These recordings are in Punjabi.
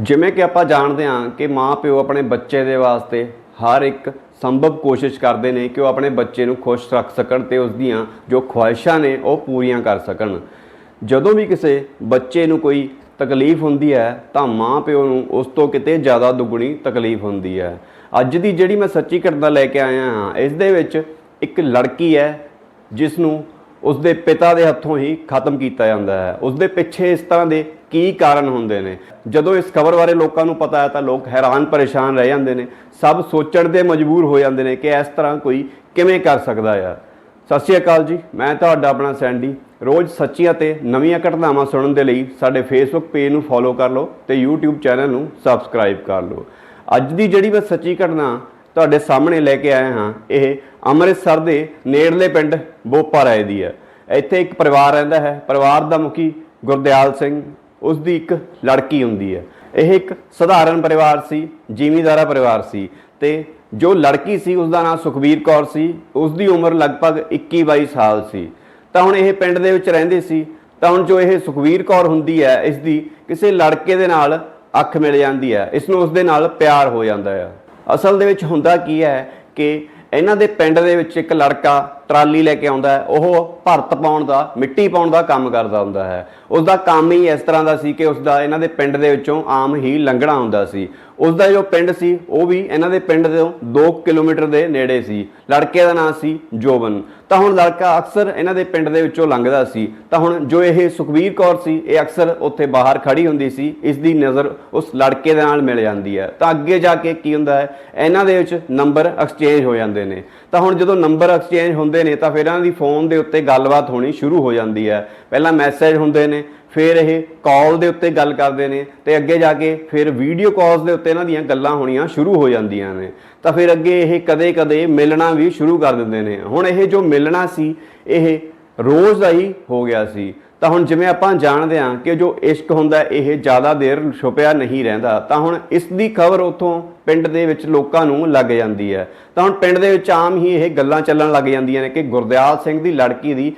ਜਿਵੇਂ ਕਿ ਆਪਾਂ ਜਾਣਦੇ ਹਾਂ ਕਿ ਮਾਂ ਪਿਓ ਆਪਣੇ ਬੱਚੇ ਦੇ ਵਾਸਤੇ ਹਰ ਇੱਕ ਸੰਭਵ ਕੋਸ਼ਿਸ਼ ਕਰਦੇ ਨੇ ਕਿ ਉਹ ਆਪਣੇ ਬੱਚੇ ਨੂੰ ਖੁਸ਼ ਰੱਖ ਸਕਣ ਤੇ ਉਸ ਦੀਆਂ ਜੋ ਖੁਆਇਸ਼ਾਂ ਨੇ ਉਹ ਪੂਰੀਆਂ ਕਰ ਸਕਣ। ਜਦੋਂ ਵੀ ਕਿਸੇ ਬੱਚੇ ਨੂੰ ਕੋਈ ਤਕਲੀਫ ਹੁੰਦੀ ਹੈ ਤਾਂ ਮਾਂ ਪਿਓ ਨੂੰ ਉਸ ਤੋਂ ਕਿਤੇ ਜ਼ਿਆਦਾ ਦੁੱਗਣੀ ਤਕਲੀਫ ਹੁੰਦੀ ਹੈ। ਅੱਜ ਦੀ ਜਿਹੜੀ ਮੈਂ ਸੱਚੀ ਘਟਨਾ ਲੈ ਕੇ ਆਇਆ ਹਾਂ, ਇਸ ਦੇ ਵਿੱਚ ਇੱਕ ਲੜਕੀ ਹੈ ਜਿਸ ਨੂੰ ਉਸ ਦੇ ਪਿਤਾ ਦੇ ਹੱਥੋਂ ਹੀ ਖਤਮ ਕੀਤਾ ਜਾਂਦਾ ਹੈ। ਉਸ ਦੇ ਪਿੱਛੇ ਇਸ ਤਰ੍ਹਾਂ ਦੇ ਕੀ ਕਾਰਨ ਹੁੰਦੇ ਨੇ? ਜਦੋਂ ਇਸ ਖਬਰ ਬਾਰੇ ਲੋਕਾਂ ਨੂੰ ਪਤਾ ਹੈ ਤਾਂ ਲੋਕ ਹੈਰਾਨ ਪਰੇਸ਼ਾਨ ਰਹਿ ਜਾਂਦੇ ਨੇ। ਸਭ ਸੋਚਣ ਦੇ ਮਜਬੂਰ ਹੋ ਜਾਂਦੇ ਨੇ ਕਿ ਇਸ ਤਰ੍ਹਾਂ ਕੋਈ ਕਿਵੇਂ ਕਰ ਸਕਦਾ ਆ। ਸਤਿ ਸ਼੍ਰੀ ਅਕਾਲ ਜੀ, ਮੈਂ ਤੁਹਾਡਾ ਆਪਣਾ ਸੈਂਡੀ। ਰੋਜ਼ ਸੱਚੀਆਂ ਤੇ ਨਵੀਆਂ ਘਟਨਾਵਾਂ ਸੁਣਨ ਦੇ ਲਈ ਸਾਡੇ ਫੇਸਬੁੱਕ ਪੇਜ ਨੂੰ ਫੋਲੋ ਕਰ ਲਓ ਤੇ YouTube ਚੈਨਲ ਨੂੰ ਸਬਸਕ੍ਰਾਈਬ ਕਰ ਲਓ। ਅੱਜ ਦੀ ਜਿਹੜੀ ਮੈਂ ਸੱਚੀ ਘਟਨਾ ਤੁਹਾਡੇ ਸਾਹਮਣੇ ਲੈ ਕੇ ਆਇਆ ਹਾਂ, ਇਹ ਅੰਮ੍ਰਿਤਸਰ ਦੇ ਨੇੜਲੇ ਪਿੰਡ ਬੋਪਾ ਰਾਏ ਦੀ ਹੈ। ਇੱਥੇ ਇੱਕ ਪਰਿਵਾਰ ਰਹਿੰਦਾ ਹੈ। ਪਰਿਵਾਰ ਦਾ ਮੁਖੀ ਗੁਰਦਿਆਲ ਸਿੰਘ ਉਸ ਦੀ ਇੱਕ ਲੜਕੀ ਹੁੰਦੀ ਹੈ। ਇਹ ਇੱਕ ਸਧਾਰਨ ਪਰਿਵਾਰ ਸੀ, ਜ਼ਿਮੀਂਦਾਰਾ ਪਰਿਵਾਰ ਸੀ ਤੇ ਜੋ ਲੜਕੀ ਸੀ ਉਸ ਦਾ ਨਾਮ ਸੁਖਬੀਰ ਕੌਰ ਸੀ। ਉਸ ਦੀ ਉਮਰ ਲਗਭਗ 21-22 ਸਾਲ ਸੀ। ਤਾਂ ਹੁਣ ਇਹ ਪਿੰਡ ਦੇ ਵਿੱਚ ਰਹਿੰਦੇ ਸੀ। ਤਾਂ ਹੁਣ ਜੋ ਇਹ ਸੁਖਬੀਰ ਕੌਰ ਹੁੰਦੀ ਹੈ ਇਸ ਦੀ ਕਿਸੇ ਲੜਕੇ ਦੇ ਨਾਲ ਅੱਖ ਮਿਲ ਜਾਂਦੀ ਹੈ। ਇਸ ਨੂੰ ਉਸ ਦੇ ਨਾਲ ਪਿਆਰ ਹੋ ਜਾਂਦਾ ਹੈ। ਅਸਲ ਦੇ ਵਿੱਚ ਹੁੰਦਾ ਕੀ ਹੈ ਕਿ ਇਹਨਾਂ ਦੇ ਪਿੰਡ ਦੇ ਵਿੱਚ ਇੱਕ ਲੜਕਾ ਟਰਾਲੀ ਲੈ ਕੇ ਆਉਂਦਾ ਹੈ, ਉਹ ਭਰਤ ਪਾਉਣ ਦਾ, ਮਿੱਟੀ ਪਾਉਣ ਦਾ ਕੰਮ ਕਰਦਾ ਹੁੰਦਾ ਹੈ। ਉਸ ਦਾ ਕੰਮ ਹੀ ਇਸ ਤਰ੍ਹਾਂ ਦਾ ਸੀ ਕਿ ਉਸ ਦਾ ਇਹਨਾਂ ਦੇ ਪਿੰਡ ਦੇ ਵਿੱਚੋਂ ਆਮ ਹੀ ਲੰਘਣਾ ਹੁੰਦਾ ਸੀ। ਉਸ ਦਾ ਜੋ ਪਿੰਡ ਸੀ, ਉਹ ਵੀ ਇਹਨਾਂ ਦੇ ਪਿੰਡ ਤੋਂ 2 ਕਿਲੋਮੀਟਰ ਦੇ ਨੇੜੇ ਸੀ। ਲੜਕੇ ਦਾ ਨਾਮ ਸੀ ਜੋਬਨ। ਤਾਂ ਹੁਣ ਲੜਕਾ ਅਕਸਰ ਇਹਨਾਂ ਦੇ ਪਿੰਡ ਦੇ ਵਿੱਚੋਂ ਲੰਘਦਾ ਸੀ। ਤਾਂ ਹੁਣ ਜੋ ਇਹ ਸੁਖਵੀਰ ਕੌਰ ਸੀ, ਇਹ ਅਕਸਰ ਉੱਥੇ ਬਾਹਰ ਖੜੀ ਹੁੰਦੀ ਸੀ। ਇਸ ਦੀ ਨਜ਼ਰ ਉਸ ਲੜਕੇ ਦੇ ਨਾਲ ਮਿਲ ਜਾਂਦੀ ਹੈ। ਤਾਂ ਅੱਗੇ ਜਾ ਕੇ ਕੀ ਹੁੰਦਾ ਹੈ, ਇਹਨਾਂ ਦੇ ਵਿੱਚ ਨੰਬਰ ਐਕਸਚੇਂਜ ਹੋ ਜਾਂਦੇ ਨੇ। ਤਾਂ ਹੁਣ ਜਦੋਂ ਨੰਬਰ ਐਕਸਚੇਂਜ ਹੁੰਦੇ ਨੇ ਤਾਂ ਫਿਰ ਇਹਨਾਂ ਦੀ ਫੋਨ ਦੇ ਉੱਤੇ ਗੱਲਬਾਤ ਹੋਣੀ ਸ਼ੁਰੂ ਹੋ ਜਾਂਦੀ ਹੈ। ਪਹਿਲਾਂ ਮੈਸੇਜ ਹੁੰਦੇ ਨੇ, ਫਿਰ ਇਹ ਕਾਲ ਦੇ ਉੱਤੇ ਗੱਲ ਕਰਦੇ ਨੇ ਤੇ ਅੱਗੇ ਜਾ ਕੇ ਫਿਰ ਵੀਡੀਓ ਕਾਲਸ ਦੇ ਉੱਤੇ ਇਹਨਾਂ ਦੀਆਂ ਗੱਲਾਂ ਹੋਣੀਆਂ ਸ਼ੁਰੂ ਹੋ ਜਾਂਦੀਆਂ ਨੇ। ਤਾਂ ਫਿਰ ਅੱਗੇ ਇਹ ਕਦੇ-ਕਦੇ ਮਿਲਣਾ ਵੀ ਸ਼ੁਰੂ ਕਰ ਦਿੰਦੇ ਨੇ। ਹੁਣ ਇਹ ਜੋ ਮਿਲਣਾ ਸੀ, ਇਹ ਰੋਜ਼ ਦਾ ਹੀ ਹੋ ਗਿਆ ਸੀ। ਤਾਂ ਹੁਣ ਜਿਵੇਂ ਆਪਾਂ ਜਾਣਦੇ ਹਾਂ ਕਿ ਜੋ ਇਸ਼ਕ ਹੁੰਦਾ, ਇਹ ਜ਼ਿਆਦਾ ਦੇਰ ਛੁਪਿਆ ਨਹੀਂ ਰਹਿੰਦਾ, ਤਾਂ ਹੁਣ ਇਸ ਦੀ ਖਬਰ ਉਥੋਂ ਪਿੰਡ ਦੇ ਵਿੱਚ ਲੋਕਾਂ ਨੂੰ ਲੱਗ ਜਾਂਦੀ ਹੈ। ਤਾਂ ਹੁਣ ਪਿੰਡ ਦੇ ਵਿੱਚ ਆਮ ਹੀ ਇਹ ਗੱਲਾਂ ਚੱਲਣ ਲੱਗ ਜਾਂਦੀਆਂ ਨੇ ਕਿ ਗੁਰਦਿਆਲ ਸਿੰਘ ਦੀ ਲੜਕੀ ਦੀ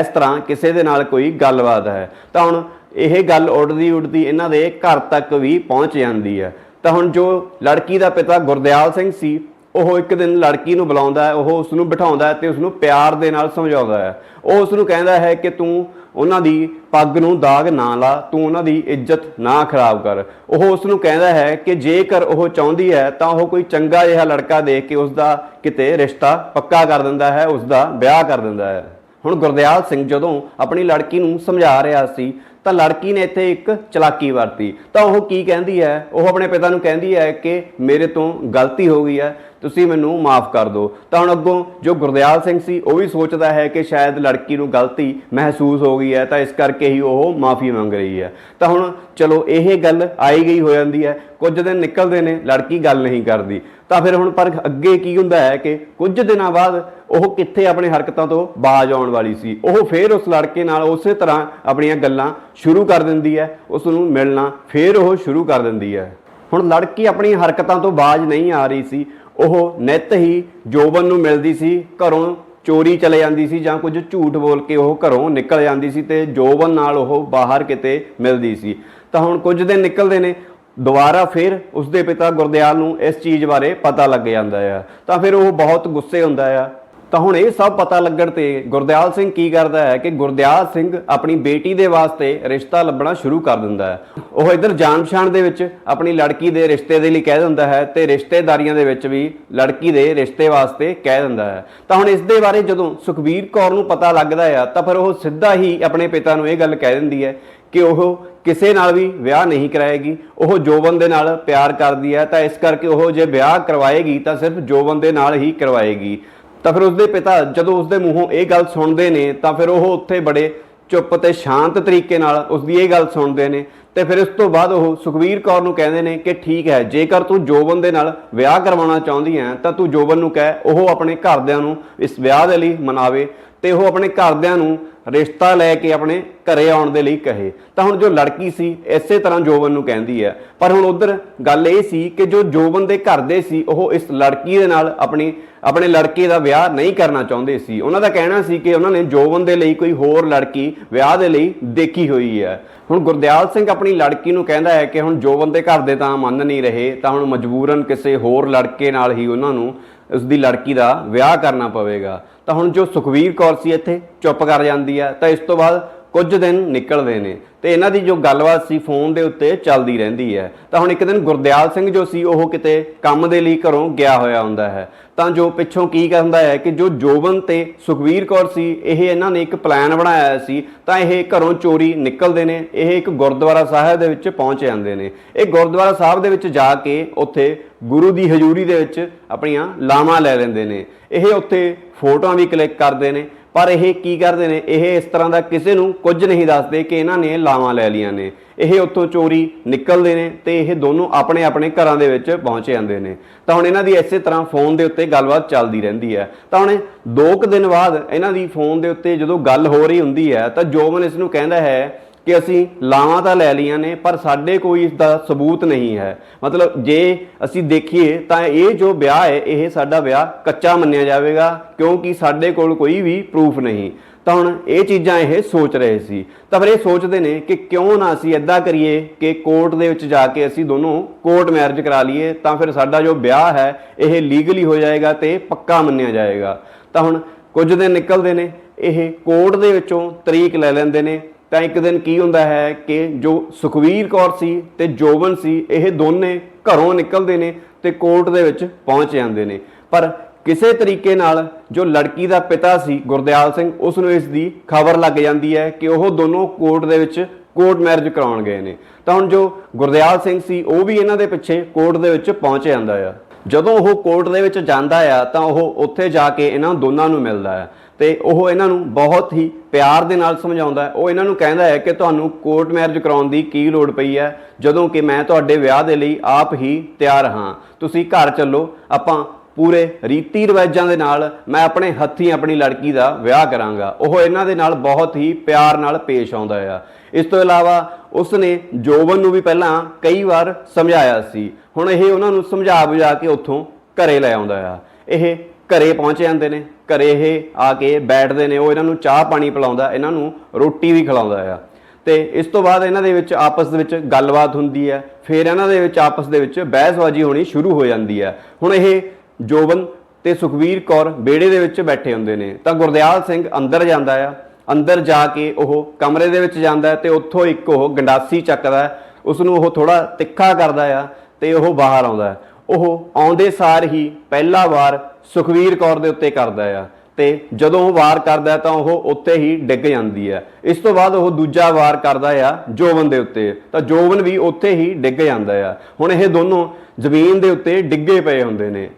ਇਸ ਤਰ੍ਹਾਂ ਕਿਸੇ ਦੇ ਨਾਲ ਕੋਈ ਗੱਲਬਾਤ ਹੈ। ਤਾਂ ਹੁਣ ਇਹ ਗੱਲ ਉੱਡਦੀ ਉੱਡਦੀ ਇਹਨਾਂ ਦੇ ਘਰ ਤੱਕ ਵੀ ਪਹੁੰਚ ਜਾਂਦੀ ਹੈ। ਤਾਂ ਹੁਣ ਜੋ ਲੜਕੀ ਦਾ ਪਿਤਾ ਗੁਰਦਿਆਲ ਸਿੰਘ ਸੀ ਉਹ ਇੱਕ ਦਿਨ ਲੜਕੀ ਨੂੰ ਬੁਲਾਉਂਦਾ ਹੈ, ਉਹ ਉਸ ਨੂੰ ਬਿਠਾਉਂਦਾ ਹੈ ਤੇ ਉਸ ਨੂੰ ਪਿਆਰ ਦੇ ਨਾਲ ਸਮਝਾਉਂਦਾ ਹੈ। ਉਹ ਉਸ ਨੂੰ ਕਹਿੰਦਾ ਹੈ ਕਿ ਤੂੰ ਉਹਨਾਂ ਦੀ ਪੱਗ ਨੂੰ ਦਾਗ ਨਾ ਲਾ, ਤੂੰ ਉਹਨਾਂ ਦੀ ਇੱਜ਼ਤ ਨਾ ਖਰਾਬ ਕਰ। ਉਹ ਉਸ ਨੂੰ ਕਹਿੰਦਾ ਹੈ ਕਿ ਜੇਕਰ ਉਹ ਚਾਹੁੰਦੀ ਹੈ ਤਾਂ ਉਹ ਕੋਈ ਚੰਗਾ ਜਿਹਾ ਲੜਕਾ ਦੇਖ ਕੇ ਉਸ ਦਾ ਕਿਤੇ ਰਿਸ਼ਤਾ ਪੱਕਾ ਕਰ ਦਿੰਦਾ ਹੈ ਉਸ ਦਾ ਵਿਆਹ ਕਰ ਦਿੰਦਾ ਹੈ। ਹੁਣ ਗੁਰਦਿਆਲ ਸਿੰਘ ਜਦੋਂ ਆਪਣੀ ਲੜਕੀ ਨੂੰ ਸਮਝਾ ਰਿਹਾ ਸੀ ਤਾਂ ਲੜਕੀ ਨੇ ਇੱਥੇ ਇੱਕ ਚਲਾਕੀ ਵਰਤੀ। ਤਾਂ ਉਹ ਕੀ ਕਹਿੰਦੀ ਹੈ? ਉਹ ਆਪਣੇ ਪਿਤਾ ਨੂੰ ਕਹਿੰਦੀ ਹੈ ਕਿ ਮੇਰੇ ਤੋਂ ਗਲਤੀ ਹੋ ਗਈ ਹੈ, ਤੁਸੀਂ ਮੈਨੂੰ ਮਾਫ ਕਰ ਦਿਓ। ਤਾਂ ਹੁਣ ਅੱਗੋਂ ਜੋ ਗੁਰਦਿਆਲ ਸਿੰਘ ਸੀ, ਉਹ ਵੀ ਸੋਚਦਾ ਹੈ ਕਿ ਸ਼ਾਇਦ ਲੜਕੀ ਨੂੰ ਗਲਤੀ ਮਹਿਸੂਸ ਹੋ ਗਈ ਹੈ, ਤਾਂ ਇਸ ਕਰਕੇ ਹੀ ਉਹ ਮਾਫੀ ਮੰਗ ਰਹੀ ਹੈ। ਤਾਂ ਹੁਣ ਚਲੋ, ਇਹ ਗੱਲ ਆਈ ਗਈ ਹੋ ਜਾਂਦੀ ਹੈ। ਕੁਝ ਦਿਨ ਨਿਕਲਦੇ ਨੇ, ਲੜਕੀ ਗੱਲ ਨਹੀਂ ਕਰਦੀ। ਤਾਂ ਫਿਰ ਹੁਣ ਪਰ ਅੱਗੇ ਕੀ ਹੁੰਦਾ ਹੈ ਕਿ ਕੁਝ ਦਿਨਾਂ ਬਾਅਦ ਉਹ ਕਿੱਥੇ ਆਪਣੇ ਹਰਕਤਾਂ ਤੋਂ ਬਾਜ ਆਉਣ ਵਾਲੀ ਸੀ? ਉਹ ਫੇਰ ਉਸ ਲੜਕੇ ਨਾਲ ਉਸੇ ਤਰ੍ਹਾਂ ਆਪਣੀਆਂ ਗੱਲਾਂ ਸ਼ੁਰੂ ਕਰ ਦਿੰਦੀ ਹੈ, ਉਸ ਨੂੰ ਮਿਲਣਾ ਫੇਰ ਉਹ ਸ਼ੁਰੂ ਕਰ ਦਿੰਦੀ ਹੈ। ਹੁਣ ਲੜਕੀ ਆਪਣੀ ਹਰਕਤਾਂ ਤੋਂ ਬਾਜ ਨਹੀਂ ਆ ਰਹੀ ਸੀ, ਉਹ ਨਿਤ ਹੀ ਜੋਬਨ ਨੂੰ ਮਿਲਦੀ ਸੀ, ਘਰੋਂ ਚੋਰੀ ਚਲੇ ਜਾਂਦੀ ਸੀ ਜਾਂ ਕੁਝ ਝੂਠ ਬੋਲ ਕੇ ਉਹ ਘਰੋਂ ਨਿਕਲ ਜਾਂਦੀ ਸੀ ਤੇ ਜੋਬਨ ਨਾਲ ਉਹ ਬਾਹਰ ਕਿਤੇ ਮਿਲਦੀ ਸੀ। ਤਾਂ ਹੁਣ ਕੁਝ ਦਿਨ ਨਿਕਲਦੇ ਨੇ ਦੁਬਾਰਾ ਫਿਰ ਉਸਦੇ ਪਿਤਾ ਗੁਰਦਿਆਲ ਨੂੰ ਇਸ ਚੀਜ਼ ਬਾਰੇ ਪਤਾ ਲੱਗ ਜਾਂਦਾ ਆ। ਤਾਂ ਫਿਰ ਉਹ ਬਹੁਤ ਗੁੱਸੇ ਹੁੰਦਾ ਆ। ਤਾਂ ਹੁਣ ਇਹ ਸਭ ਪਤਾ ਲੱਗਣ ਤੇ ਗੁਰਦਿਆਲ ਸਿੰਘ ਕੀ ਕਰਦਾ ਹੈ ਕਿ ਗੁਰਦਿਆਲ ਸਿੰਘ ਆਪਣੀ ਬੇਟੀ ਦੇ ਵਾਸਤੇ ਰਿਸ਼ਤਾ ਲੱਭਣਾ ਸ਼ੁਰੂ ਕਰ ਦਿੰਦਾ ਹੈ। ਉਹ ਇਧਰ ਜਾਣ ਪਛਾਣ ਦੇ ਵਿੱਚ ਆਪਣੀ ਲੜਕੀ ਦੇ ਰਿਸ਼ਤੇ ਦੇ ਲਈ ਕਹਿ ਦਿੰਦਾ ਹੈ ਤੇ ਰਿਸ਼ਤੇਦਾਰੀਆਂ ਦੇ ਵਿੱਚ ਵੀ ਲੜਕੀ ਦੇ ਰਿਸ਼ਤੇ ਵਾਸਤੇ ਕਹਿ ਦਿੰਦਾ ਹੈ। ਤਾਂ ਹੁਣ ਇਸ ਦੇ ਬਾਰੇ ਜਦੋਂ ਸੁਖਬੀਰ ਕੌਰ ਨੂੰ ਪਤਾ ਲੱਗਦਾ ਹੈ ਤਾਂ ਫਿਰ ਉਹ ਸਿੱਧਾ ਹੀ ਆਪਣੇ ਪਿਤਾ ਨੂੰ ਇਹ ਗੱਲ ਕਹਿ ਦਿੰਦੀ ਹੈ ਕਿ ਉਹ ਕਿਸੇ ਨਾਲ ਵੀ ਵਿਆਹ ਨਹੀਂ ਕਰਾਏਗੀ, ਉਹ ਜੋਬਨ ਦੇ ਨਾਲ ਪਿਆਰ ਕਰਦੀ ਹੈ, ਤਾਂ ਇਸ ਕਰਕੇ ਉਹ ਜੇ ਵਿਆਹ ਕਰਵਾਏਗੀ ਤਾਂ ਸਿਰਫ ਜੋਬਨ ਦੇ ਨਾਲ ਹੀ ਕਰਵਾਏਗੀ। ਤਾਂ ਫਿਰ ਉਸਦੇ ਪਿਤਾ ਜਦੋਂ ਉਸਦੇ ਮੂੰਹੋਂ ਇਹ ਗੱਲ ਸੁਣਦੇ ਨੇ, ਤਾਂ ਫਿਰ ਉਹ ਉੱਥੇ ਬੜੇ ਚੁੱਪ ਤੇ ਸ਼ਾਂਤ ਤਰੀਕੇ ਨਾਲ ਉਸਦੀ ਇਹ ਗੱਲ ਸੁਣਦੇ ਨੇ ਤੇ ਫਿਰ ਉਸ ਤੋਂ ਬਾਅਦ ਉਹ ਸੁਖਵੀਰ ਕੌਰ ਨੂੰ ਕਹਿੰਦੇ ਨੇ ਕਿ ਠੀਕ ਹੈ, ਜੇਕਰ ਤੂੰ ਜੋਬਨ ਦੇ ਨਾਲ ਵਿਆਹ ਕਰਵਾਉਣਾ ਚਾਹੁੰਦੀ ਹੈ, ਤਾਂ ਤੂੰ ਜੋਬਨ ਨੂੰ ਕਹਿ, ਉਹ ਆਪਣੇ ਘਰਦਿਆਂ ਨੂੰ ਇਸ ਵਿਆਹ ਦੇ ਲਈ ਮਨਾਵੇ ਤੇ ਉਹ ਆਪਣੇ ਘਰਦਿਆਂ ਨੂੰ ਰਿਸ਼ਤਾ ਲੈ ਕੇ ਆਪਣੇ ਘਰੇ ਆਉਣ ਦੇ ਲਈ ਕਹੇ। ਤਾਂ ਹੁਣ ਜੋ ਲੜਕੀ ਸੀ, ਇਸੇ ਤਰ੍ਹਾਂ ਜੋਬਨ ਨੂੰ ਕਹਿੰਦੀ ਹੈ। ਪਰ ਹੁਣ ਉਧਰ ਗੱਲ ਇਹ ਸੀ ਕਿ ਜੋ ਜੋਬਨ ਦੇ ਘਰ ਦੇ ਸੀ, ਉਹ ਇਸ ਲੜਕੀ ਦੇ ਨਾਲ ਆਪਣੀ, ਆਪਣੇ ਲੜਕੇ ਦਾ ਵਿਆਹ ਨਹੀਂ ਕਰਨਾ ਚਾਹੁੰਦੇ ਸੀ। ਉਹਨਾਂ ਦਾ ਕਹਿਣਾ ਸੀ ਕਿ ਉਹਨਾਂ ਨੇ ਜੋਬਨ ਦੇ ਲਈ ਕੋਈ ਹੋਰ ਲੜਕੀ ਵਿਆਹ ਦੇ ਲਈ ਦੇਖੀ ਹੋਈ ਹੈ। ਹੁਣ ਗੁਰਦਿਆਲ ਸਿੰਘ ਆਪਣੀ ਲੜਕੀ ਨੂੰ ਕਹਿੰਦਾ ਹੈ ਕਿ ਹੁਣ ਜੋ ਬੰਦੇ ਘਰ ਦੇ ਤਾਂ ਮੰਨ ਨਹੀਂ ਰਹੇ, ਤਾਂ ਹੁਣ ਮਜਬੂਰਨ ਕਿਸੇ ਹੋਰ ਲੜਕੇ ਨਾਲ ਹੀ ਉਹਨਾਂ ਨੂੰ ਉਸ ਦੀ ਲੜਕੀ ਦਾ ਵਿਆਹ ਕਰਨਾ ਪਵੇਗਾ। ਤਾਂ ਹੁਣ ਜੋ ਸੁਖਵੀਰ ਕੌਰ ਸੀ ਇੱਥੇ, ਚੁੱਪ ਕਰ ਜਾਂਦੀ ਹੈ। ਤਾਂ ਇਸ ਤੋਂ ਬਾਅਦ ਕੁਝ ਦਿਨ ਨਿਕਲਦੇ ਨੇ। ਤੇ ਇਹਨਾਂ ਦੀ ਜੋ ਗੱਲਬਾਤ ਸੀ ਫੋਨ ਦੇ ਉੱਤੇ ਚੱਲਦੀ ਰਹਿੰਦੀ ਹੈ। ਤਾਂ ਹੁਣ ਇੱਕ ਦਿਨ ਗੁਰਦਿਆਲ ਸਿੰਘ ਜੋ ਸੀ, ਉਹ ਕਿਤੇ ਕੰਮ ਦੇ ਲਈ ਘਰੋਂ ਗਿਆ ਹੋਇਆ ਹੁੰਦਾ ਹੈ। ਤਾਂ ਜੋ ਪਿੱਛੋਂ ਕੀ ਕਹਿੰਦਾ ਹੈ ਕਿ ਜੋ ਜੋਬਨ ਤੇ ਸੁਖਵੀਰ ਕੌਰ ਸੀ, ਇਹ ਇਹਨਾਂ ਨੇ ਇੱਕ ਪਲਾਨ ਬਣਾਇਆ ਸੀ, ਤਾਂ ਇਹ ਘਰੋਂ ਚੋਰੀ ਨਿਕਲਦੇ ਨੇ। ਇਹ ਇੱਕ ਗੁਰਦੁਆਰਾ ਸਾਹਿਬ ਦੇ ਵਿੱਚ ਪਹੁੰਚ ਜਾਂਦੇ ਨੇ। ਇਹ ਗੁਰਦੁਆਰਾ ਸਾਹਿਬ ਦੇ ਵਿੱਚ ਜਾ ਕੇ ਉੱਥੇ ਗੁਰੂ ਦੀ ਹਜ਼ੂਰੀ ਦੇ ਵਿੱਚ ਆਪਣੀਆਂ ਲਾਵਾਂ ਲੈ ਲੈਂਦੇ ਨੇ। ਇਹ ਉੱਥੇ ਫੋਟੋਆਂ ਵੀ ਕਲਿੱਕ ਕਰਦੇ ਨੇ। ਪਰ ਇਹ ਕੀ ਕਰਦੇ ਨੇ? ਇਹ ਇਸ ਤਰ੍ਹਾਂ ਦਾ ਕਿਸੇ ਨੂੰ ਕੁਝ ਨਹੀਂ ਦੱਸਦੇ ਕਿ ਇਹਨਾਂ ਨੇ ਲਾਵਾਂ ਲੈ ਲੀਆਂ ਨੇ। ਇਹ ਉੱਥੋਂ ਚੋਰੀ ਨਿਕਲਦੇ ਨੇ ਤੇ ਇਹ ਦੋਨੋਂ ਆਪਣੇ ਆਪਣੇ ਘਰਾਂ ਦੇ ਵਿੱਚ ਪਹੁੰਚ ਜਾਂਦੇ ਨੇ। ਤਾਂ ਹੁਣ ਇਹਨਾਂ ਦੀ ਇਸੇ ਤਰ੍ਹਾਂ ਫੋਨ ਦੇ ਉੱਤੇ ਗੱਲਬਾਤ ਚੱਲਦੀ ਰਹਿੰਦੀ ਹੈ। ਤਾਂ ਹੁਣ ਦੋ ਕੁ ਦਿਨ ਬਾਅਦ ਇਹਨਾਂ ਦੀ ਫੋਨ ਦੇ ਉੱਤੇ ਜਦੋਂ ਗੱਲ ਹੋ ਰਹੀ ਹੁੰਦੀ ਹੈ ਤਾਂ ਜੋਮਨ ਇਸ ਨੂੰ ਕਹਿੰਦਾ ਹੈ ਕਿ ਅਸੀਂ ਲਾਵਾਂ ਤਾਂ ਲੈ ਲਈਆਂ ਨੇ, ਪਰ ਸਾਡੇ ਕੋਈ ਇਸ ਦਾ ਸਬੂਤ ਨਹੀਂ ਹੈ। ਮਤਲਬ ਜੇ ਅਸੀਂ ਦੇਖੀਏ ਤਾਂ ਇਹ ਜੋ ਵਿਆਹ ਹੈ, ਇਹ ਸਾਡਾ ਵਿਆਹ ਕੱਚਾ ਮੰਨਿਆ ਜਾਵੇਗਾ, ਕਿਉਂਕਿ ਸਾਡੇ ਕੋਲ ਕੋਈ ਵੀ ਪ੍ਰੂਫ ਨਹੀਂ। ਤਾਂ ਹੁਣ ਇਹ ਚੀਜ਼ਾਂ ਇਹ ਸੋਚ ਰਹੇ ਸੀ। ਤਾਂ ਫਿਰ ਇਹ ਸੋਚਦੇ ਨੇ ਕਿ ਕਿਉਂ ਨਾ ਅਸੀਂ ਐਦਾਂ ਕਰੀਏ ਕਿ ਕੋਰਟ ਦੇ ਵਿੱਚ ਜਾ ਕੇ ਅਸੀਂ ਦੋਨੋਂ ਕੋਰਟ ਮੈਰਿਜ ਕਰਾ ਲਈਏ, ਤਾਂ ਫਿਰ ਸਾਡਾ ਜੋ ਵਿਆਹ ਹੈ, ਇਹ ਲੀਗਲੀ ਹੋ ਜਾਏਗਾ ਤੇ ਪੱਕਾ ਮੰਨਿਆ ਜਾਏਗਾ। ਤਾਂ ਹੁਣ ਕੁਝ ਦਿਨ ਨਿਕਲਦੇ ਨੇ, ਇਹ ਕੋਰਟ ਦੇ ਵਿੱਚੋਂ ਤਰੀਕ ਲੈ ਲੈਂਦੇ ਨੇ ਤਾਂ ਇੱਕ ਦਿਨ ਕੀ ਹੁੰਦਾ ਹੈ ਕਿ ਜੋ ਸੁਖਵੀਰ ਕੌਰ ਸੀ ਤੇ ਜੋਬਨ ਸੀ, ਇਹ ਦੋਨੇ ਘਰੋਂ ਨਿਕਲਦੇ ਨੇ ਤੇ ਕੋਰਟ ਦੇ ਵਿੱਚ ਪਹੁੰਚ ਜਾਂਦੇ ਨੇ। ਪਰ ਕਿਸੇ ਤਰੀਕੇ ਨਾਲ ਜੋ ਲੜਕੀ ਦਾ ਪਿਤਾ ਸੀ, ਗੁਰਦਿਆਲ ਸਿੰਘ ਉਸ ਨੂੰ ਇਸ ਦੀ ਖਬਰ ਲੱਗ ਜਾਂਦੀ ਹੈ ਕਿ ਉਹ ਦੋਨੋਂ ਕੋਰਟ ਦੇ ਵਿੱਚ ਕੋਰਟ ਮੈਰਿਜ ਕਰਾਉਣ ਗਏ ਨੇ। ਤਾਂ ਹੁਣ ਜੋ ਗੁਰਦਿਆਲ ਸਿੰਘ ਸੀ, ਉਹ ਵੀ ਇਹਨਾਂ ਦੇ ਪਿੱਛੇ ਕੋਰਟ ਦੇ ਵਿੱਚ ਪਹੁੰਚ ਜਾਂਦਾ ਆ। ਜਦੋਂ ਉਹ ਕੋਰਟ ਦੇ ਵਿੱਚ ਜਾਂਦਾ ਆ, ਤਾਂ ਉਹ ਉੱਥੇ ਜਾ ਕੇ ਇਹਨਾਂ ਦੋਨਾਂ ਨੂੰ ਮਿਲਦਾ ਆ। ਤੇ ਉਹ ਇਹਨਾਂ ਨੂੰ ਬਹੁਤ ਹੀ ਪਿਆਰ ਦੇ ਨਾਲ ਸਮਝਾਉਂਦਾ ਉਹ ਇਹਨਾਂ ਨੂੰ ਕਹਿੰਦਾ ਹੈ ਕਿ ਤੁਹਾਨੂੰ ਕੋਰਟ ਮੈਰਿਜ ਕਰਾਉਣ ਦੀ ਕੀ ਲੋੜ ਪਈ ਹੈ? ਜਦੋਂ ਕਿ ਮੈਂ ਤੁਹਾਡੇ ਵਿਆਹ ਦੇ ਲਈ ਆਪ ਹੀ ਤਿਆਰ ਹਾਂ। ਤੁਸੀਂ ਘਰ ਚੱਲੋ, ਆਪਾਂ ਪੂਰੇ ਰੀਤੀ ਰਿਵਾਜਾਂ ਦੇ ਨਾਲ ਮੈਂ ਆਪਣੇ ਹੱਥੀਂ ਆਪਣੀ ਲੜਕੀ ਦਾ ਵਿਆਹ ਕਰਾਂਗਾ। ਉਹ ਇਹਨਾਂ ਦੇ ਨਾਲ ਬਹੁਤ ਹੀ ਪਿਆਰ ਨਾਲ ਪੇਸ਼ ਆਉਂਦਾ ਆ। ਇਸ ਤੋਂ ਇਲਾਵਾ ਉਸਨੇ ਜੋਬਨ ਨੂੰ ਵੀ ਪਹਿਲਾਂ ਕਈ ਵਾਰ ਸਮਝਾਇਆ ਸੀ। ਹੁਣ ਇਹ ਉਹਨਾਂ ਨੂੰ ਸਮਝਾ ਬੁਝਾ ਕੇ ਉੱਥੋਂ ਘਰੇ ਲੈ ਆਉਂਦਾ ਆ। ਇਹ ਘਰੇ ਪਹੁੰਚ ਜਾਂਦੇ ਨੇ, ਘਰੇ ਇਹ ਆ ਕੇ ਬੈਠਦੇ ਨੇ, ਉਹ ਇਹਨਾਂ ਨੂੰ ਚਾਹ ਪਾਣੀ ਪਿਲਾਉਂਦਾ, ਇਹਨਾਂ ਨੂੰ ਰੋਟੀ ਵੀ ਖਿਲਾਉਂਦਾ ਆ। ਤੇ ਇਸ ਤੋਂ ਬਾਅਦ ਇਹਨਾਂ ਦੇ ਵਿੱਚ ਆਪਸ ਦੇ ਵਿੱਚ ਗੱਲਬਾਤ ਹੁੰਦੀ ਹੈ, ਫਿਰ ਇਹਨਾਂ ਦੇ ਵਿੱਚ ਆਪਸ ਦੇ ਵਿੱਚ ਬਹਿਸਬਾਜ਼ੀ ਹੋਣੀ ਸ਼ੁਰੂ ਹੋ ਜਾਂਦੀ ਹੈ। ਹੁਣ ਇਹ ਜੋਬਨ ਤੇ ਸੁਖਵੀਰ ਕੌਰ ਬੇੜੇ ਦੇ ਵਿੱਚ ਬੈਠੇ ਹੁੰਦੇ ਨੇ, ਤਾਂ ਗੁਰਦਿਆਲ ਸਿੰਘ ਅੰਦਰ ਜਾਂਦਾ ਆ, ਅੰਦਰ ਜਾ ਕੇ ਉਹ ਕਮਰੇ ਦੇ ਵਿੱਚ ਜਾਂਦਾ ਹੈ ਤੇ ਉੱਥੋਂ ਇੱਕ ਉਹ ਗੰਡਾਸੀ ਚੱਕਦਾ ਉਸ ਨੂੰ ਉਹ ਥੋੜਾ ਤਿੱਖਾ ਕਰਦਾ ਆ ਤੇ ਉਹ ਬਾਹਰ ਆਉਂਦਾ ਉਹ ਆਉਂਦੇ ਸਾਰ ਹੀ ਪਹਿਲਾ ਵਾਰ ਸੁਖਵੀਰ ਕੌਰ ਦੇ ਉੱਤੇ ਕਰਦਾ ਆ ਤੇ ਜਦੋਂ ਉਹ ਵਾਰ ਕਰਦਾ ਤਾਂ ਉਹ ਉੱਤੇ ਹੀ ਡਿੱਗ ਜਾਂਦੀ ਹੈ ਇਸ ਤੋਂ ਬਾਅਦ ਉਹ ਦੂਜਾ ਵਾਰ ਕਰਦਾ ਆ ਜੋਵਨ ਦੇ ਉੱਤੇ। ਤਾਂ ਜੋਵਨ ਵੀ ਉੱਥੇ ਹੀ ਡਿੱਗ ਜਾਂਦਾ ਆ। ਹੁਣ ਇਹ ਦੋਨੋਂ ਜ਼ਮੀਨ ਦੇ ਉੱਤੇ ਡਿੱਗੇ ਪਏ ਹੁੰਦੇ ਨੇ।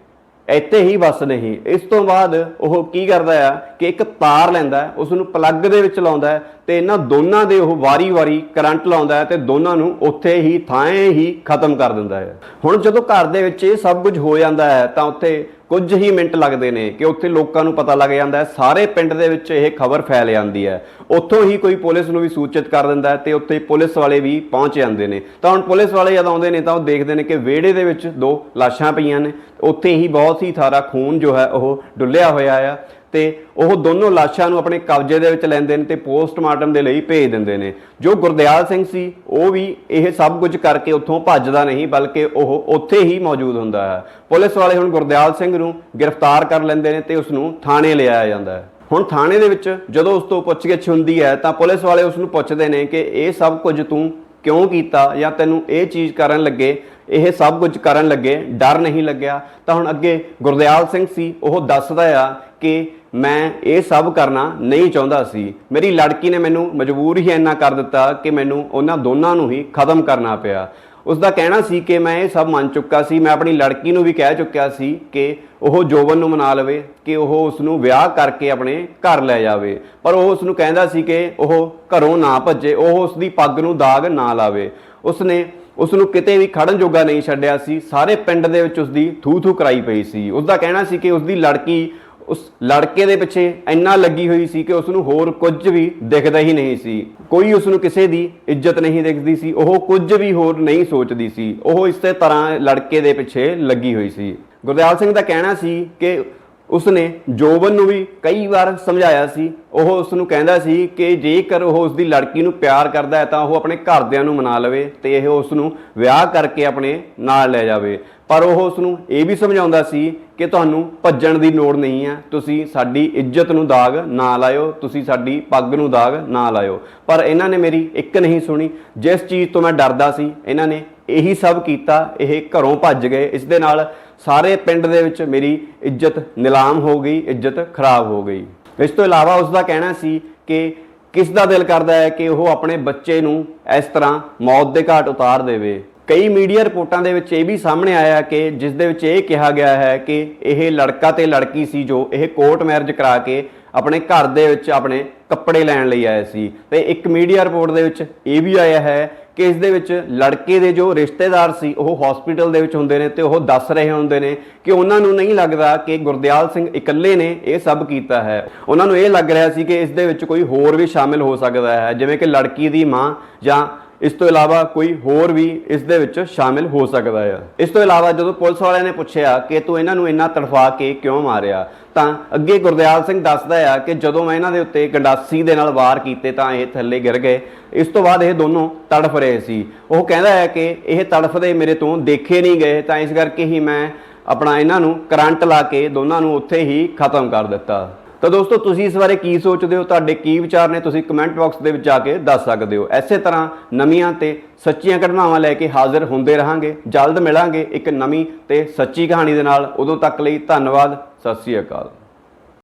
ਇੱਥੇ ਹੀ ਬਸ ਨਹੀਂ। ਇਸ ਤੋਂ ਬਾਅਦ ਉਹ ਕੀ ਕਰਦਾ ਆ ਕਿ ਇੱਕ ਤਾਰ ਲੈਂਦਾ ਹੈ, ਉਸ ਨੂੰ ਪਲੱਗ ਦੇ ਵਿੱਚ ਲਾਉਂਦਾ ਤੇ ਇਹਨਾਂ ਦੋਨਾਂ ਦੇ ਉਹ ਵਾਰੀ-ਵਾਰੀ ਕਰੰਟ ਲਾਉਂਦਾ ਹੈ ਤੇ ਦੋਨਾਂ ਨੂੰ ਉੱਥੇ ਹੀ ਥਾਂ ਹੀ ਖਤਮ ਕਰ ਦਿੰਦਾ ਹੈ। ਹੁਣ ਜਦੋਂ ਘਰ ਦੇ ਵਿੱਚ ਇਹ ਸਭ ਕੁਝ ਹੋ ਜਾਂਦਾ ਹੈ ਤਾਂ ਉੱਥੇ ਕੁਝ ਹੀ ਮਿੰਟ ਲੱਗਦੇ ਨੇ ਕਿ ਉੱਥੇ ਲੋਕਾਂ ਨੂੰ ਪਤਾ ਲੱਗ ਜਾਂਦਾ ਹੈ। ਸਾਰੇ ਪਿੰਡ ਦੇ ਵਿੱਚ ਇਹ ਖਬਰ ਫੈਲ ਜਾਂਦੀ ਹੈ। ਉੱਥੋਂ ਹੀ ਕੋਈ ਪੁਲਿਸ ਨੂੰ ਵੀ ਸੂਚਿਤ ਕਰ ਦਿੰਦਾ ਹੈ ਤੇ ਉੱਥੇ ਪੁਲਿਸ ਵਾਲੇ ਵੀ ਪਹੁੰਚ ਜਾਂਦੇ ਨੇ। ਤਾਂ ਹੁਣ ਪੁਲਿਸ ਵਾਲੇ ਜਦ ਆਉਂਦੇ ਨੇ ਤਾਂ ਉਹ ਦੇਖਦੇ ਨੇ ਕਿ ਵਿਹੜੇ ਦੇ ਵਿੱਚ ਦੋ ਲਾਸ਼ਾਂ ਪਈਆਂ ਨੇ। ਉੱਥੇ ਹੀ ਬਹੁਤ ਹੀ ਸਾਰਾ ਖੂਨ ਜੋ ਹੈ ਉਹ ਡੁੱਲਿਆ ਹੋਇਆ ਆ। ਤੇ ਉਹ ਦੋਨੋਂ ਲਾਸ਼ਾਂ ਨੂੰ ਆਪਣੇ ਕਬਜ਼ੇ ਦੇ ਵਿੱਚ ਲੈਂਦੇ ਨੇ ਤੇ ਪੋਸਟਮਾਰਟਮ ਦੇ ਲਈ ਭੇਜ ਦਿੰਦੇ ਨੇ। ਜੋ ਗੁਰਦਿਆਲ ਸਿੰਘ ਸੀ, ਉਹ ਵੀ ਇਹ ਸਭ ਕੁਝ ਕਰਕੇ ਉੱਥੋਂ ਭੱਜਦਾ ਨਹੀਂ, ਬਲਕਿ ਉਹ ਉੱਥੇ ਹੀ ਮੌਜੂਦ ਹੁੰਦਾ ਹੈ। ਪੁਲਿਸ ਵਾਲੇ ਹੁਣ ਗੁਰਦਿਆਲ ਸਿੰਘ ਨੂੰ ਗ੍ਰਿਫਤਾਰ ਕਰ ਲੈਂਦੇ ਨੇ ਤੇ ਉਸ ਨੂੰ ਥਾਣੇ ਲਿਆਇਆ ਜਾਂਦਾ ਹੈ। ਹੁਣ ਥਾਣੇ ਦੇ ਵਿੱਚ ਜਦੋਂ ਉਸ ਤੋਂ ਪੁੱਛਗਿੱਛ ਹੁੰਦੀ ਹੈ, ਤਾਂ ਪੁਲਿਸ ਵਾਲੇ ਉਸ ਨੂੰ ਪੁੱਛਦੇ ਨੇ ਕਿ ਇਹ ਸਭ ਕੁਝ ਤੂੰ ਕਿਉਂ ਕੀਤਾ ਜਾਂ ਤੈਨੂੰ ਇਹ ਚੀਜ਼ ਕਰਨ ਲੱਗੇ, ਇਹ ਸਭ ਕੁਝ ਕਰਨ ਲੱਗੇ, ਡਰ ਨਹੀਂ ਲੱਗਿਆ? ਤਾਂ ਹੁਣ ਅੱਗੇ ਗੁਰਦਿਆਲ ਸਿੰਘ ਸੀ, ਉਹ ਦੱਸਦਾ ਆ ਕਿ ਮੈਂ ਇਹ ਸਭ ਕਰਨਾ ਨਹੀਂ ਚਾਹੁੰਦਾ ਸੀ। ਮੇਰੀ ਲੜਕੀ ਨੇ ਮੈਨੂੰ ਮਜਬੂਰ ਹੀ ਇੰਨਾ ਕਰ ਦਿੱਤਾ ਕਿ ਮੈਨੂੰ ਉਹਨਾਂ ਦੋਨਾਂ ਨੂੰ ਹੀ ਖਤਮ ਕਰਨਾ ਪਿਆ। ਉਸ ਦਾ ਕਹਿਣਾ ਸੀ ਕਿ ਮੈਂ ਇਹ ਸਭ ਮੰਨ ਚੁੱਕਾ ਸੀ, ਮੈਂ ਆਪਣੀ ਲੜਕੀ ਨੂੰ ਵੀ ਕਹਿ ਚੁੱਕਿਆ ਸੀ ਕਿ ਉਹ ਜੋਬਨ ਨੂੰ ਮਨਾ ਲਵੇ, ਕਿ ਉਹ ਉਸ ਨੂੰ ਵਿਆਹ ਕਰਕੇ ਆਪਣੇ ਘਰ ਲੈ ਜਾਵੇ। ਪਰ ਉਹ ਉਸ ਨੂੰ ਕਹਿੰਦਾ ਸੀ ਕਿ ਉਹ ਘਰੋਂ ਨਾ ਭੱਜੇ, ਉਹ ਉਸ ਦੀ ਪੱਗ ਨੂੰ ਦਾਗ ਨਾ ਲਾਵੇ। ਉਸਨੇ ਉਸ ਨੂੰ ਕਿਤੇ ਵੀ ਖੜਨ ਜੋਗਾ ਨਹੀਂ ਛੱਡਿਆ ਸੀ, ਸਾਰੇ ਪਿੰਡ ਦੇ ਵਿੱਚ ਉਸ ਦੀ ਥੂ ਥੂ ਕਰਾਈ ਪਈ ਸੀ। ਉਸ ਦਾ ਕਹਿਣਾ ਸੀ ਕਿ ਉਸ ਦੀ ਲੜਕੀ ਉਸ ਲੜਕੇ ਦੇ ਪਿੱਛੇ ਇੰਨਾ ਲੱਗੀ ਹੋਈ ਸੀ ਕਿ ਉਸ ਨੂੰ ਹੋਰ ਕੁਝ ਵੀ ਦਿਖਦਾ ਹੀ ਨਹੀਂ ਸੀ। ਕੋਈ ਉਸ ਨੂੰ ਕਿਸੇ ਦੀ ਇੱਜ਼ਤ ਨਹੀਂ ਦਿਖਦੀ ਸੀ, ਉਹ ਕੁਝ ਵੀ ਹੋਰ ਨਹੀਂ ਸੋਚਦੀ ਸੀ। ਉਹ ਇਸੇ ਤਰ੍ਹਾਂ ਲੜਕੇ ਦੇ ਪਿੱਛੇ ਲੱਗੀ ਹੋਈ ਸੀ। ਗੁਰਦਿਆਲ ਸਿੰਘ ਦਾ ਕਹਿਣਾ ਸੀ ਕਿ ਉਸਨੇ ਜੋਬਨ ਨੂੰ ਵੀ ਕਈ ਵਾਰ ਸਮਝਾਇਆ ਸੀ। ਉਹ ਉਸ ਨੂੰ ਕਹਿੰਦਾ ਸੀ ਕਿ ਜੇਕਰ ਉਹ ਉਸ ਦੀ ਲੜਕੀ ਨੂੰ ਪਿਆਰ ਕਰਦਾ ਹੈ ਤਾਂ ਉਹ ਆਪਣੇ ਘਰਦਿਆਂ ਨੂੰ ਮਨਾ ਲਵੇ ਤੇ ਇਹ ਉਸ ਨੂੰ ਵਿਆਹ ਕਰਕੇ ਆਪਣੇ ਨਾਲ ਲੈ ਜਾਵੇ। ਪਰ ਉਹ ਉਸ ਨੂੰ ਇਹ ਵੀ ਸਮਝਾਉਂਦਾ ਸੀ ਕਿ ਤੁਹਾਨੂੰ ਭੱਜਣ ਦੀ ਲੋੜ ਨਹੀਂ ਹੈ। ਤੁਸੀਂ ਸਾਡੀ ਇੱਜ਼ਤ ਨੂੰ ਦਾਗ ਨਾ ਲਾਇਓ, ਤੁਸੀਂ ਸਾਡੀ ਪੱਗ ਨੂੰ ਦਾਗ ਨਾ ਲਾਇਓ। ਪਰ ਇਹਨਾਂ ਨੇ ਮੇਰੀ ਇੱਕ ਨਹੀਂ ਸੁਣੀ। ਜਿਸ ਚੀਜ਼ ਤੋਂ ਮੈਂ ਡਰਦਾ ਸੀ, ਇਹਨਾਂ ਨੇ ਇਹੀ ਸਭ ਕੀਤਾ, ਇਹ ਘਰੋਂ ਭੱਜ ਗਏ। ਇਸ ਦੇ ਨਾਲ ਸਾਰੇ ਪਿੰਡ ਦੇ ਵਿੱਚ ਮੇਰੀ ਇੱਜ਼ਤ ਨਿਲਾਮ ਹੋ ਗਈ, ਇੱਜ਼ਤ ਖਰਾਬ ਹੋ ਗਈ। ਇਸ ਤੋਂ ਇਲਾਵਾ ਉਸ ਦਾ ਕਹਿਣਾ ਸੀ ਕਿ ਕਿਸ ਦਾ ਦਿਲ ਕਰਦਾ ਹੈ ਕਿ ਉਹ ਆਪਣੇ ਬੱਚੇ ਨੂੰ ਇਸ ਤਰ੍ਹਾਂ ਮੌਤ ਦੇ ਘਾਟ ਉਤਾਰ ਦੇਵੇ। ਕਈ ਮੀਡੀਆ ਰਿਪੋਰਟਾਂ ਦੇ ਵਿੱਚ ਇਹ ਵੀ ਸਾਹਮਣੇ ਆਇਆ ਕਿ ਜਿਸ ਦੇ ਵਿੱਚ ਇਹ ਕਿਹਾ ਗਿਆ ਹੈ ਕਿ ਇਹ ਲੜਕਾ ਤੇ ਲੜਕੀ ਸੀ ਜੋ ਇਹ ਕੋਰਟ ਮੈਰਿਜ ਕਰਾ ਕੇ ਆਪਣੇ ਘਰ ਦੇ ਵਿੱਚ ਆਪਣੇ ਕੱਪੜੇ ਲੈਣ ਲਈ ਆਏ ਸੀ। ਤੇ ਇੱਕ ਮੀਡੀਆ ਰਿਪੋਰਟ ਦੇ ਵਿੱਚ ਇਹ ਵੀ ਆਇਆ ਹੈ ਕਿ ਇਸ ਦੇ ਵਿੱਚ ਲੜਕੇ ਦੇ ਜੋ ਰਿਸ਼ਤੇਦਾਰ ਸੀ, ਉਹ ਹਸਪੀਟਲ ਦੇ ਵਿੱਚ ਹੁੰਦੇ ਨੇ ਤੇ ਉਹ ਦੱਸ ਰਹੇ ਹੁੰਦੇ ਨੇ ਕਿ ਉਹਨਾਂ ਨੂੰ ਨਹੀਂ ਲੱਗਦਾ ਕਿ ਗੁਰਦਿਆਲ ਸਿੰਘ ਇਕੱਲੇ ਨੇ ਇਹ ਸਭ ਕੀਤਾ ਹੈ। ਉਹਨਾਂ ਨੂੰ ਇਹ ਲੱਗ ਰਿਹਾ ਸੀ ਕਿ ਇਸ ਦੇ ਵਿੱਚ ਕੋਈ ਹੋਰ ਵੀ ਸ਼ਾਮਿਲ ਹੋ ਸਕਦਾ ਹੈ, ਜਿਵੇਂ ਕਿ ਲੜਕੀ ਦੀ ਮਾਂ ਜਾਂ ਇਸ ਤੋਂ ਇਲਾਵਾ ਕੋਈ ਹੋਰ ਵੀ ਇਸ ਦੇ ਵਿੱਚ ਸ਼ਾਮਿਲ ਹੋ ਸਕਦਾ ਆ। ਇਸ ਤੋਂ ਇਲਾਵਾ ਜਦੋਂ ਪੁਲਿਸ ਵਾਲਿਆਂ ਨੇ ਪੁੱਛਿਆ ਕਿ ਤੂੰ ਇਹਨਾਂ ਨੂੰ ਇੰਨਾ ਤੜਫਾ ਕੇ ਕਿਉਂ ਮਾਰਿਆ, ਤਾਂ ਅੱਗੇ ਗੁਰਦਿਆਲ ਸਿੰਘ ਦੱਸਦਾ ਆ ਕਿ ਜਦੋਂ ਮੈਂ ਇਹਨਾਂ ਦੇ ਉੱਤੇ ਗੰਡਾਸੀ ਦੇ ਨਾਲ ਵਾਰ ਕੀਤੇ ਤਾਂ ਇਹ ਥੱਲੇ ਗਿਰ ਗਏ। ਇਸ ਤੋਂ ਬਾਅਦ ਇਹ ਦੋਨੋਂ ਤੜਫ ਰਹੇ ਸੀ। ਉਹ ਕਹਿੰਦਾ ਹੈ ਕਿ ਇਹ ਤੜਫਦੇ ਮੇਰੇ ਤੋਂ ਦੇਖੇ ਨਹੀਂ ਗਏ, ਤਾਂ ਇਸ ਕਰਕੇ ਹੀ ਮੈਂ ਆਪਣਾ ਇਹਨਾਂ ਨੂੰ ਕਰੰਟ ਲਾ ਕੇ ਦੋਨਾਂ ਨੂੰ ਉੱਥੇ ਹੀ ਖਤਮ ਕਰ ਦਿੱਤਾ। ਤਾਂ ਦੋਸਤੋ, ਤੁਸੀਂ ਇਸ ਬਾਰੇ ਕੀ ਸੋਚਦੇ ਹੋ? ਤੁਹਾਡੇ ਕੀ ਵਿਚਾਰ ਨੇ? ਤੁਸੀਂ ਕਮੈਂਟ ਬਾਕਸ ਦੇ ਵਿੱਚ ਜਾ ਕੇ ਦੱਸ ਸਕਦੇ ਹੋ। ਐਸੇ ਤਰ੍ਹਾਂ ਨਵੀਆਂ ਤੇ ਸੱਚੀਆਂ ਘਟਨਾਵਾਂ ਲੈ ਕੇ ਹਾਜ਼ਰ ਹੁੰਦੇ ਰਹਾਂਗੇ। ਜਲਦ ਮਿਲਾਂਗੇ ਇੱਕ ਨਵੀਂ ਤੇ ਸੱਚੀ ਕਹਾਣੀ ਦੇ ਨਾਲ। ਉਦੋਂ ਤੱਕ ਲਈ ਧੰਨਵਾਦ। ਸਤਿ ਸ੍ਰੀ ਅਕਾਲ।